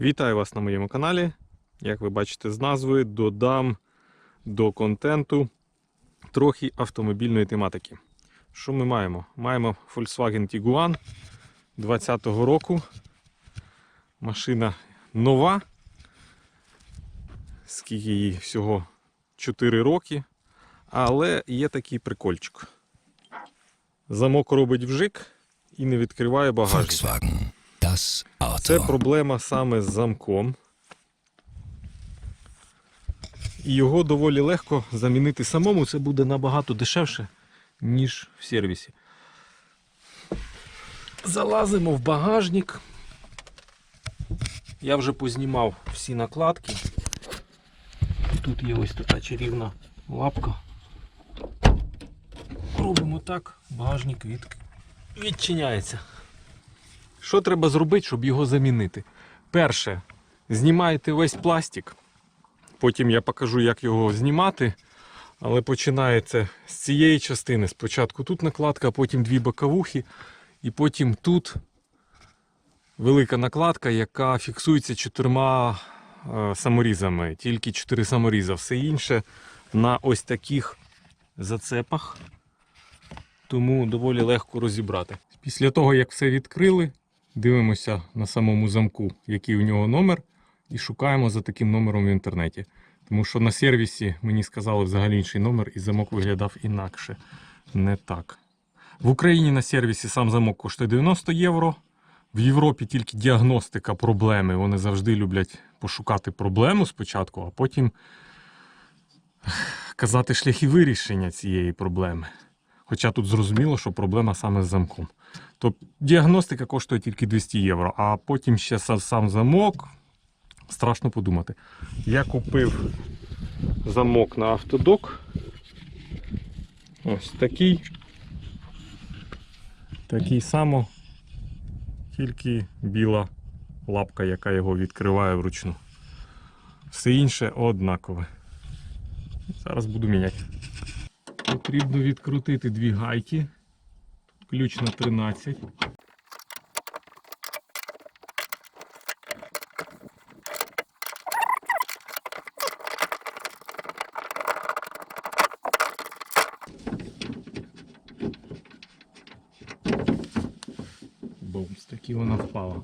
Вітаю вас на моєму каналі. Як ви бачите з назви, додам до контенту трохи автомобільної тематики. Що ми маємо? Маємо Volkswagen Tiguan 2020 року. Машина нова. Скільки їй всього 4 роки. Але є такий прикольчик. Замок робить вжик і не відкриває багажник. Volkswagen. Das Це проблема саме з замком. І його доволі легко замінити самому. Це буде набагато дешевше, ніж в сервісі. Залазимо в багажник. Я вже познімав всі накладки. Тут є ось така чарівна лапка. Робимо так, багажник від... відчиняється. Що треба зробити, щоб його замінити? Перше, знімаєте весь пластик. Потім я покажу, як його знімати. Але починається з цієї частини. Спочатку тут накладка, потім дві боковухи, і потім тут велика накладка, яка фіксується чотирма е, саморізами. Тільки чотири саморіза. Все інше на ось таких зацепах. Тому доволі легко розібрати. Після того, як все відкрили, дивимося на самому замку, який у нього номер, і шукаємо за таким номером в інтернеті. Тому що на сервісі мені сказали взагалі інший номер, і замок виглядав інакше. Не так. В Україні на сервісі сам замок коштує 90 євро. В Європі тільки діагностика проблеми. Вони завжди люблять пошукати проблему спочатку, а потім казати шляхи вирішення цієї проблеми. Хоча тут зрозуміло, що проблема саме з замком. Тобто діагностика коштує тільки 200 євро, а потім ще сам, замок. Страшно подумати. Я купив замок на автодок. Ось такий. Такий само, тільки біла лапка, яка його відкриває вручну. Все інше однакове. Зараз буду міняти. Потрібно відкрутити дві гайки. Ключ на 13. Бумс, таки вона впала.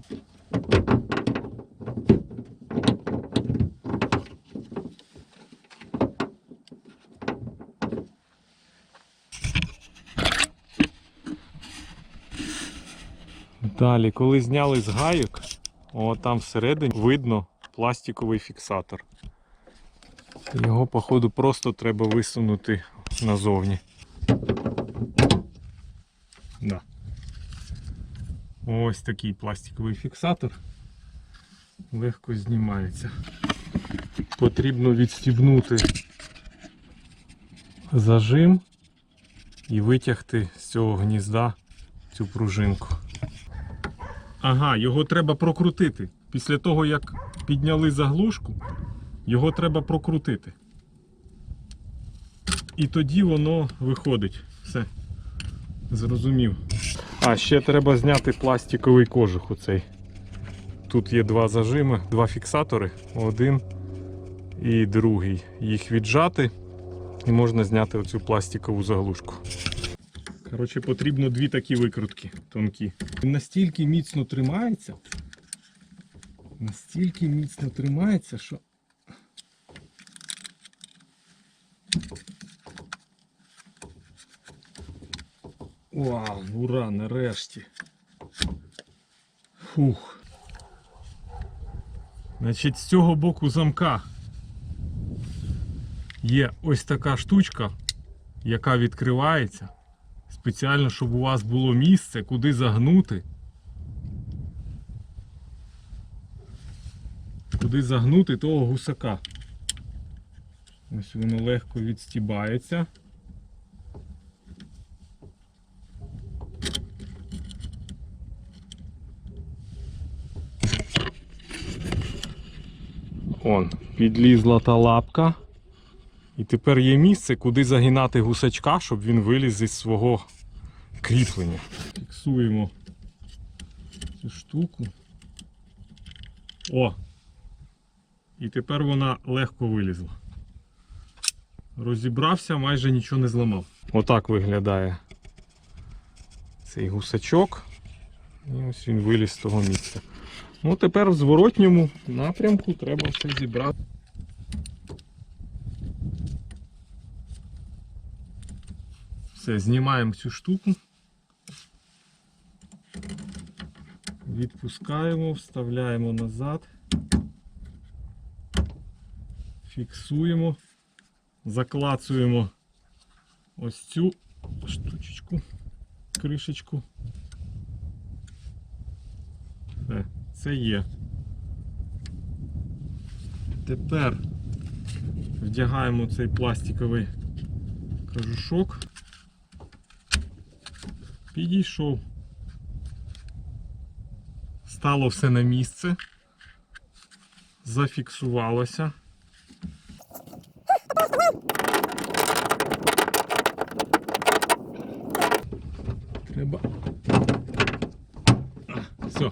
Далі, коли зняли з гайок, о, там всередині видно пластиковий фіксатор. Його, походу, просто треба висунути назовні. Да. Ось такий пластиковий фіксатор. Легко знімається. Потрібно відстібнути зажим і витягти з цього гнізда цю пружинку. Ага, його треба прокрутити. Після того, як підняли заглушку, його треба прокрутити. І тоді воно виходить. Все. Зрозумів. А, ще треба зняти пластиковий кожух оцей. Тут є два зажими, два фіксатори, один і другий. Їх віджати і можна зняти оцю пластикову заглушку. Коротше, потрібно дві такі викрутки тонкі. Настільки міцно тримається. Настільки міцно тримається, що. Вау, ура, нарешті. Фух. Значить, з цього боку замка є ось така штучка, яка відкривається. Спеціально, щоб у вас було місце, куди загнути. Куди загнути того гусака. Ось воно легко відстібається. Он, підлізла та лапка. І тепер є місце, куди загинати гусачка, щоб він виліз із свого кріплення. Фіксуємо цю штуку. О! І тепер вона легко вилізла. Розібрався, майже нічого не зламав. Отак виглядає цей гусачок. І ось він виліз з того місця. Ну, тепер в зворотньому напрямку треба все зібрати. Все, знімаємо цю штуку. Відпускаємо, вставляємо назад. Фіксуємо, заклацуємо ось цю штучечку, кришечку. Все, це є. Тепер вдягаємо цей пластиковий кажушок. Підійшов. Стало все на місце. Зафіксувалося. Треба. Все,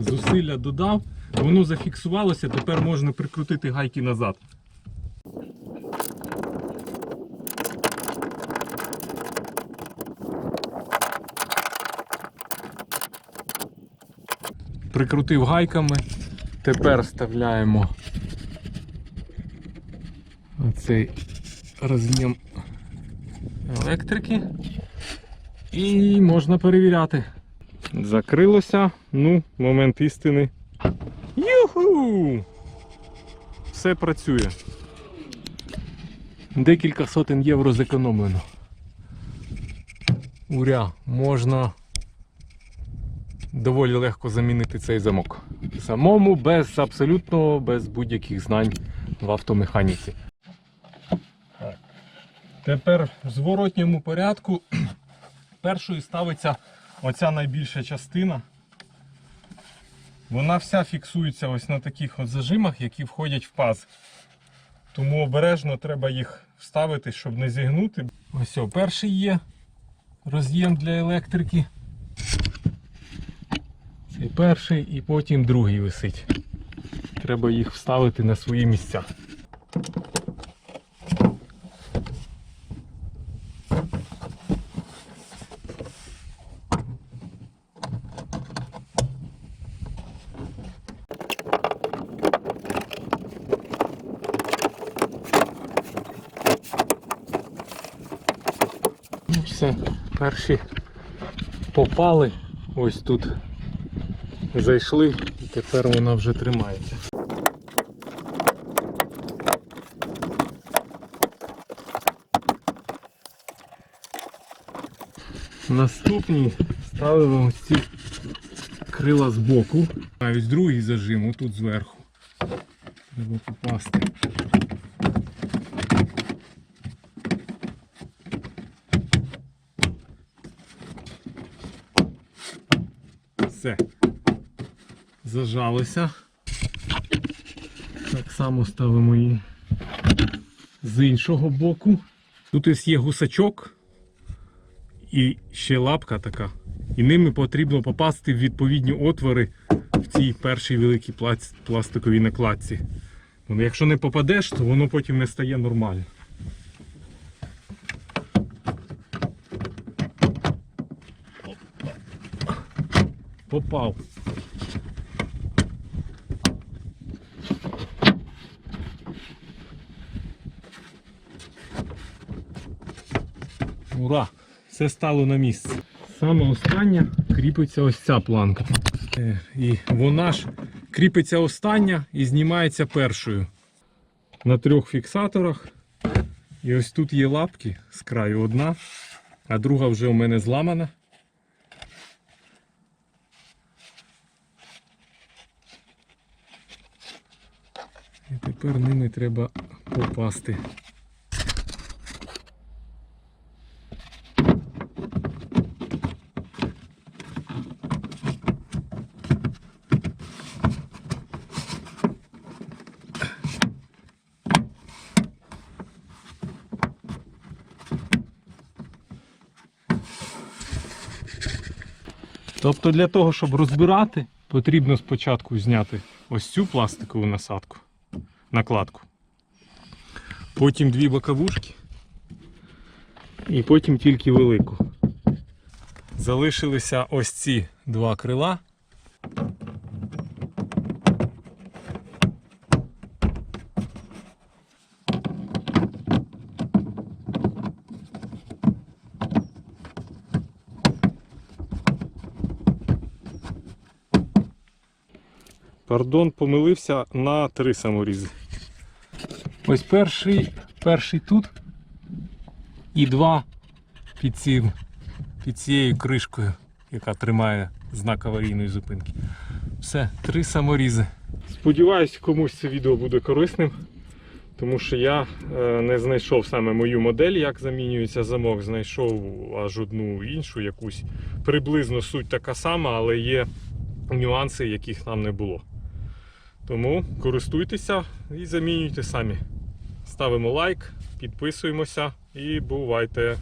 зусилля додав, воно зафіксувалося, тепер можна прикрутити гайки назад. Прикрутив гайками, тепер вставляємо оцей роз'єм електрики. І можна перевіряти. Закрилося. Ну, момент істини. Юху! Все працює. Декілька сотень євро зекономлено. Уря, можна доволі легко замінити цей замок. Самому без абсолютно без будь-яких знань в автомеханіці. Тепер в зворотньому порядку першою ставиться оця найбільша частина. Вона вся фіксується ось на таких от зажимах, які входять в паз. Тому обережно треба їх вставити, щоб не зігнути. Ось о, перший є роз'єм для електрики. Цей перший і потім другий висить. Треба їх вставити на свої місця. Ну все, перші попали. Ось тут зайшли і тепер вона вже тримається. Наступні ставимо ось ці крила збоку. А ось другий зажим, отут зверху. Треба попасти. Все. Зажалося. Так само ставимо її з іншого боку. Тут ось є гусачок і ще лапка така. І ними потрібно попасти в відповідні отвори в цій першій великій пластиковій накладці. Якщо не попадеш, то воно потім не стає нормально. Попав. Ура! Все стало на місце. Саме остання кріпиться ось ця планка. Е, І вона ж кріпиться остання і знімається першою. На трьох фіксаторах. І ось тут є лапки з краю одна, а друга вже у мене зламана. І тепер ними треба попасти. Тобто для того, щоб розбирати, потрібно спочатку зняти ось цю пластикову насадку, накладку. Потім дві боковушки. І потім тільки велику. Залишилися ось ці два крила. Пардон, помилився на три саморізи. Ось перший, перший тут і два під, цим, під цією кришкою, яка тримає знак аварійної зупинки. Все, три саморізи. Сподіваюсь, комусь це відео буде корисним, тому що я е, не знайшов саме мою модель, як замінюється замок. Знайшов аж одну іншу, якусь приблизно суть така сама, але є нюанси, яких там не було. Тому користуйтеся і замінюйте самі. Ставимо лайк, підписуємося і бувайте!